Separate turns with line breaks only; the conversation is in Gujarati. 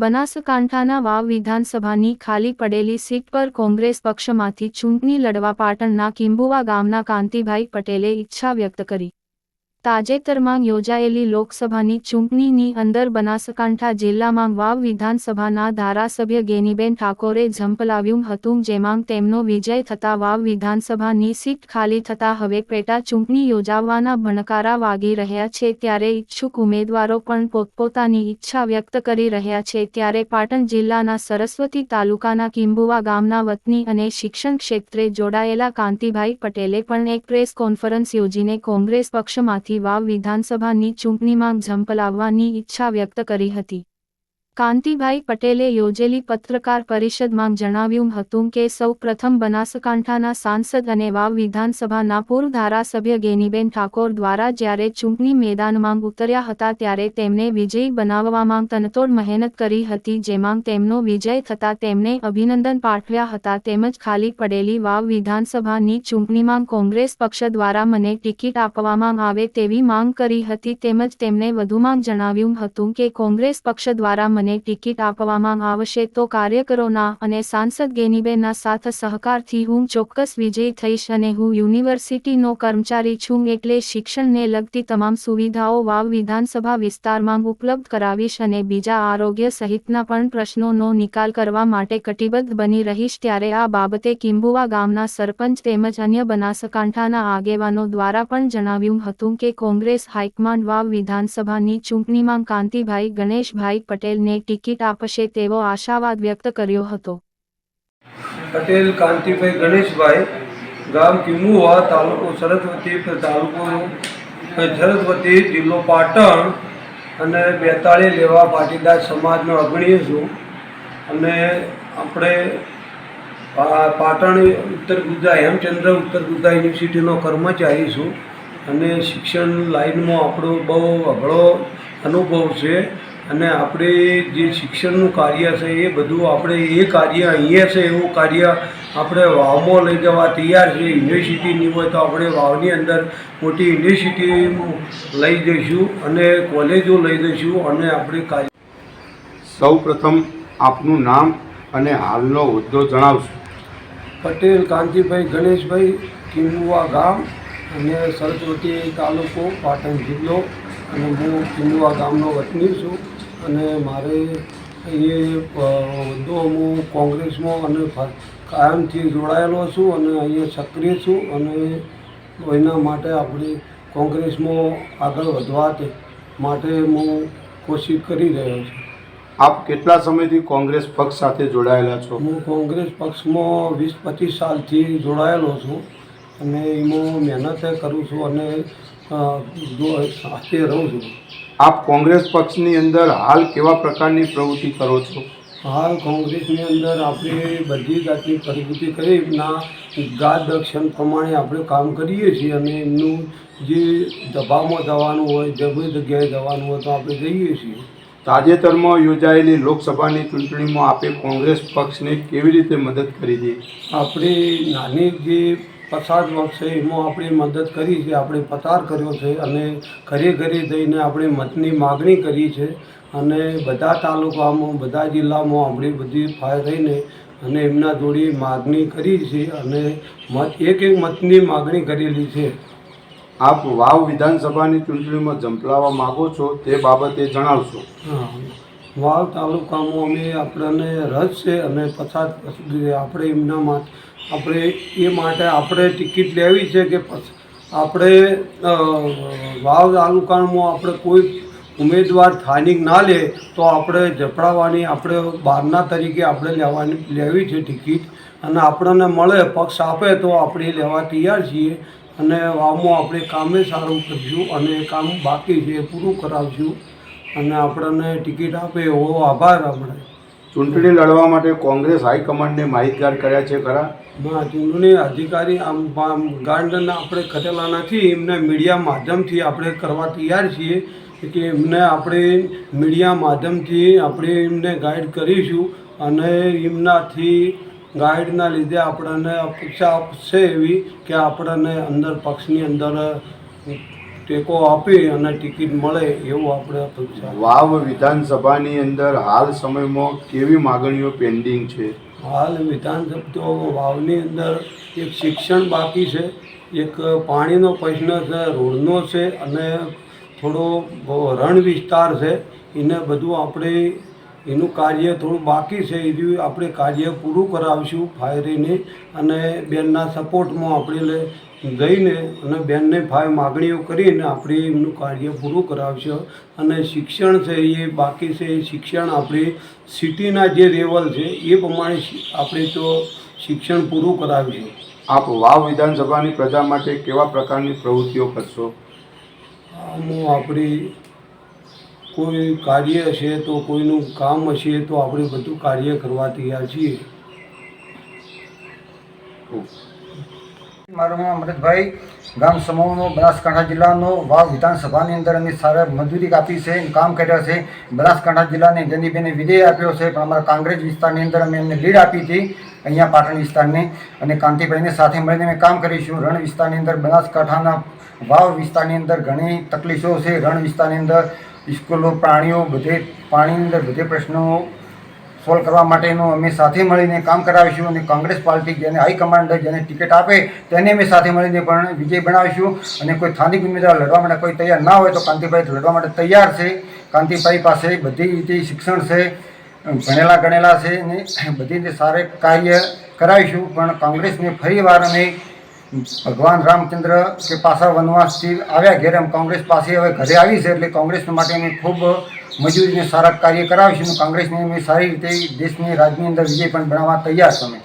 બનાસકાંઠાના વાવ વિધાનસભાની ખાલી પડેલી સીટ પર કોંગ્રેસ પક્ષમાંથી ચૂંટણી લડવા પાટણના કિંબુવા ગામના કાંતિભાઈ પટેલે ઈચ્છા વ્યક્ત કરી. તાજેતરમાં યોજાયેલી લોકસભાની ચૂંટણીની અંદર બનાસકાંઠા જિલ્લામાં વાવ વિધાનસભાના ધારાસભ્ય ગેનીબેન ઠાકોરે ઝંપલાવ્યું હતું, જેમાં તેમનો વિજય થતા વાવ વિધાનસભાની સીટ ખાલી થતા હવે પેટા ચૂંટણી યોજાવાના ભણકારા વાગી રહ્યા છે. ત્યારે ઈચ્છુક ઉમેદવારો પણ પોતપોતાની ઈચ્છા વ્યક્ત કરી રહ્યા છે. ત્યારે પાટણ જિલ્લાના સરસ્વતી તાલુકાના કિંબુવા ગામના વતની અને શિક્ષણ ક્ષેત્રે જોડાયેલા કાંતિભાઈ પટેલે પણ એક પ્રેસ કોન્ફરન્સ યોજીને કોંગ્રેસ પક્ષમાંથી વાવ વિધાનસભાની ચૂંટણીમાં ઝંપલાવવાની ઈચ્છા વ્યક્ત કરી હતી. કાંતિભાઈ પટેલે યોજેલી પત્રકાર પરિષદમાં જણાવ્યું હતું કે સૌ પ્રથમ બનાસકાંઠાના સાંસદ અને વાવ વિધાનસભાના પૂર્વ ધારાસભ્ય ગેનીબેન ઠાકોર દ્વારા જ્યારે ચૂંટણી મેદાનમાં ઉતર્યા હતા ત્યારે તેમને વિજયી બનાવવામાં તનતોડ મહેનત કરી હતી જેમાં તેમનો વિજય થતા તેમને અભિનંદન પાઠવ્યા હતા તેમજ ખાલી પડેલી વાવ વિધાનસભાની ચૂંટણીમાં કોંગ્રેસ પક્ષ દ્વારા મને ટિકિટ આપવામાં આવે તેવી માંગ કરી હતી તેમજ તેમણે વધુમાં જણાવ્યું હતું કે કોંગ્રેસ પક્ષ દ્વારા મને ટિકિટ આપવામાં આવશે તો કાર્યકરોના અને સાંસદ ગેનીબેનના સાથ સહકારથી હું ચોક્કસ વિજયી થઈશ અને હું યુનિવર્સિટીનો કર્મચારી છું એટલે શિક્ષણને લગતી તમામ સુવિધાઓ વાવ વિધાનસભા વિસ્તારમાં ઉપલબ્ધ કરાવીશ અને બીજા આરોગ્ય સહિતના પણ પ્રશ્નોનો નિકાલ કરવા માટે કટિબદ્ધ બની રહીશ ત્યારે આ બાબતે કિંબુવા ગામના સરપંચ તેમજ અન્ય બનાસકાંઠાના આગેવાનો દ્વારા પણ જણાવ્યું હતું કે કોંગ્રેસ હાઈકમાન્ડ વાવ વિધાનસભાની ચૂંટણીમાં કાંતિભાઈ, ગણેશભાઈ પટેલને ટિકિટ આપશે તેવો આશાવાદ વ્યક્ત કર્યો હતો.
પટેલ, કાંતિભાઈ, ગણેશભાઈ, ગામ કિમુવા તાલુકો સરસ્વતી તાલુકો, સરસ્વતી જિલ્લો પાટણ અને બેતાળી લેવા પાટીદાર સમાજનો અગ્રણી છું. અને આપણે પાટણ ઉત્તર ગુજરાત, હેમચંદ્ર ઉત્તર ગુજરાત યુનિવર્સિટીનો કર્મચારી છું. અને શિક્ષણ લાઈનમાં આપણો બહુ અઘળો અનુભવ છે. અને આપણે જે શિક્ષણનું કાર્ય છે એ બધું આપણે એ કાર્ય અહીંયા છે એવું કાર્ય આપણે વાવમાં લઈ જવા તૈયાર છે. યુનિવર્સિટીની હોય તો આપણે વાવની અંદર મોટી યુનિવર્સિટી લઈ જઈશું અને કોલેજો લઈ જઈશું અને આપણે કાર્ય
સૌ પ્રથમ આપનું નામ અને હાલનો હોદ્દો જણાવશું.
પટેલ કાંતિભાઈ ગણેશભાઈ કિમુવા ગામ અને સરસ્વતી તાલુકો પાટણ જિલ્લો અને હું કિમુવા ગામનો વતની છું. અને મારે અહીંયા હોદ્દો હું કોંગ્રેસમાં અને કાયમથી જોડાયેલો છું અને અહીંયા સક્રિય છું અને એના માટે આપણે કોંગ્રેસમાં આગળ વધવા માટે હું કોશિશ કરી રહ્યો છું.
આપ કેટલા સમયથી કોંગ્રેસ પક્ષ સાથે જોડાયેલા છો?
હું કોંગ્રેસ પક્ષમાં વીસ પચીસ સાલથી જોડાયેલો છું અને એમાં મહેનત કરું છું અને સાથે રહું છું.
આપ કોંગ્રેસ પક્ષની અંદર હાલ કેવા પ્રકારની પ્રવૃત્તિ કરો છો?
હાલ કોંગ્રેસની અંદર આપણે બધી જાતની પ્રવૃત્તિ કરી ના ગાદ દર્શન પ્રમાણે આપણે કામ કરીએ છીએ અને એમનું જે દબાવમાં જવાનું હોય જે જગ્યાએ જવાનું હોય તો આપણે જઈએ છીએ.
તાજેતરમાં યોજાયેલી લોકસભાની ચૂંટણીમાં આપે કોંગ્રેસ પક્ષને કેવી રીતે મદદ કરી હતી
આપણે નાની જે પસાર વર્ષે એમાં આપણે મદદ કરી છે આપણે પસાર કર્યો છે અને ઘરે ઘરે જઈને આપણે મતની માગણી કરી છે અને બધા તાલુકામાં બધા જિલ્લામાં આપણે બધી ફાય રહીને અને એમના જોડે માગણી કરી છે અને મત એક એક મતની માગણી કરેલી છે
આપ વાવ વિધાનસભાની ચૂંટણીમાં ઝંપલાવવા માગો છો તે બાબતે જણાવશો
હા. વાવ તાલુકામાં અમે આપણને રસ છે અને પછાત આપણે એમના માટે આપણે એ માટે આપણે ટિકિટ લેવી છે કે આપણે વાવ તાલુકામાં આપણે કોઈ ઉમેદવાર સ્થાનિક ના લે તો આપણે જપડાવવાની આપણે બહારના તરીકે આપણે લેવાની, લેવી છે ટિકિટ. અને આપણને મળે, પક્ષ આપે તો આપણે લેવા તૈયાર છીએ. અને વાવમાં આપણે કામે સારું કરીશું અને કામ બાકી છે એ પૂરું કરાવશું. અને આપણને ટિકિટ આપે એવો આભાર આપણે.
ચૂંટણી લડવા માટે કોંગ્રેસ હાઈકમાન્ડને માહિતગાર કર્યા છે ખરા?
ના ચૂંટણી અધિકારી આમ આમ ગાર્ડન આપણે ખતેલા નથી એમને મીડિયા માધ્યમથી આપણે કરવા તૈયાર છીએ કે એમને આપણે મીડિયા માધ્યમથી આપણે એમને ગાઈડ કરીશું અને એમનાથી ગાઈડના લીધે આપણને અપેક્ષા છે એવી કે આપણને અંદર પક્ષની અંદર ટેકો આપી અને ટિકિટ મળે એવું આપણે અપેક્ષા
વાવ વિધાનસભાની અંદર હાલ સમયમાં કેવી માગણીઓ પેન્ડિંગ છે?
હાલ વિધાનસભા વાવની અંદર એક શિક્ષણ બાકી છે એક પાણીનો પ્રશ્ન છે રોડનો છે અને થોડો રણ વિસ્તાર છે. એને બધું આપણે એનું કાર્ય થોડું બાકી છે એ આપણે કાર્ય પૂરું કરાવીશું ફાયરીને અને બેનના સપોર્ટમાં આપણે લે જઈને અને બેનને ફાય માગણીઓ કરીને આપણે એમનું કાર્ય પૂરું કરાવશે અને શિક્ષણ છે એ બાકી છે એ શિક્ષણ આપણે સિટીના જે લેવલ છે એ પ્રમાણે આપણે તો શિક્ષણ પૂરું કરાવીશું.
આપ વાવ વિધાનસભાની પ્રજા માટે કેવા પ્રકારની પ્રવૃત્તિઓ કરશો?
આમાં આપણી કોઈ કાર્ય હશે તો કોઈનું કામ હશે તો આપણે બધું કાર્ય કરવા તૈયાર છીએ.
મારું નામ અમૃતભાઈ. ગામ સમૂહનો બનાસકાંઠા જિલ્લાનો વાવ વિધાનસભાની અંદર અમે સારા મજૂરી આપી છે, કામ કર્યા છે. બનાસકાંઠા જિલ્લાને જનીબેને વિજય આપ્યો છે, પણ અમારા કાંગ્રેસ વિસ્તારની અંદર અમે એમને લીડ આપી હતી, અહીંયા પાટણ વિસ્તારની. અને કાંતિભાઈને સાથે મળીને અમે કામ કરીશું. રણ વિસ્તારની અંદર, બનાસકાંઠાના વાવ વિસ્તારની અંદર ઘણી તકલીફો છે. રણ વિસ્તારની અંદર સ્કૂલો, પ્રાણીઓ, બધે પાણીની અંદર બધે પ્રશ્નો સોલ્વ કરવા માટેનું અમે સાથે મળીને કામ કરાવીશું અને કોંગ્રેસ પાર્ટી જેને હાઈકમાન્ડ જેને ટિકિટ આપે તેને અમે સાથે મળીને પણ વિજય બનાવીશું. અને કોઈ સ્થાનિક ઉમેદવાર લડવા માટે કોઈ તૈયાર ના હોય તો કાંતિભાઈ લડવા માટે તૈયાર છે. કાંતિભાઈ પાસે બધી રીતે શિક્ષણ છે, ભણેલા ગણેલા છે અને બધી રીતે સારે કાર્ય કરાવીશું. પણ કોંગ્રેસને ફરી વાર અમે ભગવાન રામચંદ્ર કે પાછા વનવાસથી આવ્યા ઘેર એમ કોંગ્રેસ પાસે હવે ઘરે આવી છે એટલે કોંગ્રેસ માટે અમે ખૂબ મજૂરીને સારા કાર્ય કરાવીશું કોંગ્રેસને અમે સારી રીતે દેશની રાજ્યની અંદર વિજય પણ બનાવવા તૈયાર છું અમે